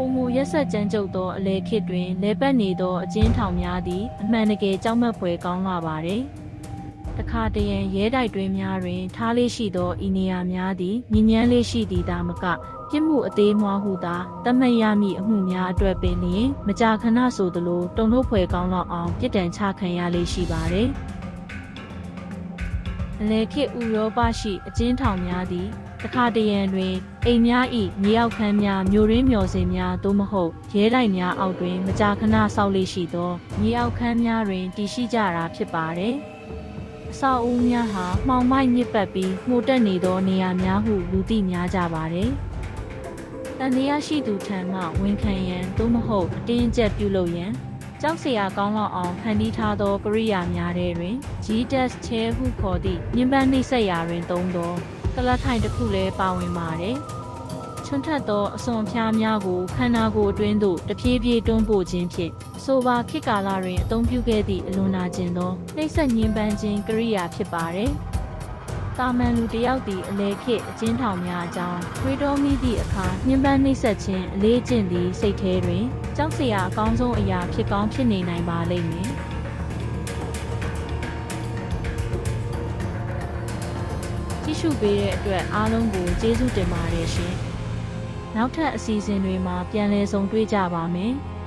ပုံမူရက်ဆက်ကြမ်းကြုတ်သောအလေခေတ်တွင်လဲပတ်နေသောအကျဉ်းထောင်များသည်အမှန်တကယ်ကြောက်မက်ဖွယ်ကောင်းလာပါသည်တခါတရံရဲတိုက်တွင်များတွင် ထားလေးရှိသောဤနေရာများသည်ညဉ့်ညမ်းလေးရှိသည်သာမကပြစ်မှုအသေးမွားဟုသာတတ်မှတ်ရမည့်အမှုများအတွက်ပင်လျင်မကြာခဏဆိုသလိုတုန်လှုပ်ဖွယ်ကောင်းလောက်အောင်ပြစ်ဒဏ်ချခံရလေးရှိပါသည် အလေခေတ်ဥရောပရှိအကျဉ်းထောင်များသည်တခါတရံတွင်အိမ်များ၏မြေအောက်ခန်းများမြို့ရင်းမျော်စင်များသို့မဟုတ်ရဲတိုက်များအောက်တွင်မကြာခဏဆောက်လေးရှိသောမြေအောက်ခန်းများတွင်တည်ရှိကြတာဖြစ်ပါသည်အဆောက်အဦများဟာမှောင်မိုက်မြစ်ပတ်ပြီးမှုတ်တက်နေသောနေရာများဟုလူသိများကြပါသည်တန်တရားရှိသူထံမှဝန်ခံရန်သို့မဟုတ်အတင်းအကျပ်ပြုလုပ်ရန် ကြောက်စရာကောင်းလောက်အောင်ဖန်တီးထားသောကရိယာများထဲတွင် G-Desk Chair ဟုခေါ်သည့်ညင်ပန်းနှိပ်စက်ရာတွင်သုံးသောကလတ်ထိုင်တစ်ခုလည်းပါဝင်ပါတယ်။ချွန်းထက်သောအစွန်ဖျားများကိုခန္ဓာကိုယ်အတွင်းသို့တဖြည်းဖြည်းတွန်းပို့ခြင်းဖြင့်အဆိုပါခေတ်ကာလတွင်အသုံးပြုခဲ့သည့်အလွန်နာကျင်သောနှိပ်စက်ညင်ပန်းခြင်းကရိယာဖြစ်ပါတယ်။ တာမန်လူတစ်ယောက်သည်အလေခေတ်အကျဉ်းထောင်များအကြောင်းတွေးတောမိသည့်အခါညင်ပန်းနှိပ်စက်ခြင်းအလေးကျင့်သည့်စိတ်ထဲတွင်ကြောက်စရာအကောင်းဆုံးအရာဖြစ်ကောင်းဖြစ်နေနိုင်ပါလိမ့်မယ်။ကြည့်ရှုပေးတဲ့အတွက်အားလုံးကိုကျေးဇူးတင်ပါတယ်ရှင်။နောက်ထပ်အစီအစဉ်တွေမှာပြန်လည်ဆုံတွေ့ကြပါမယ်။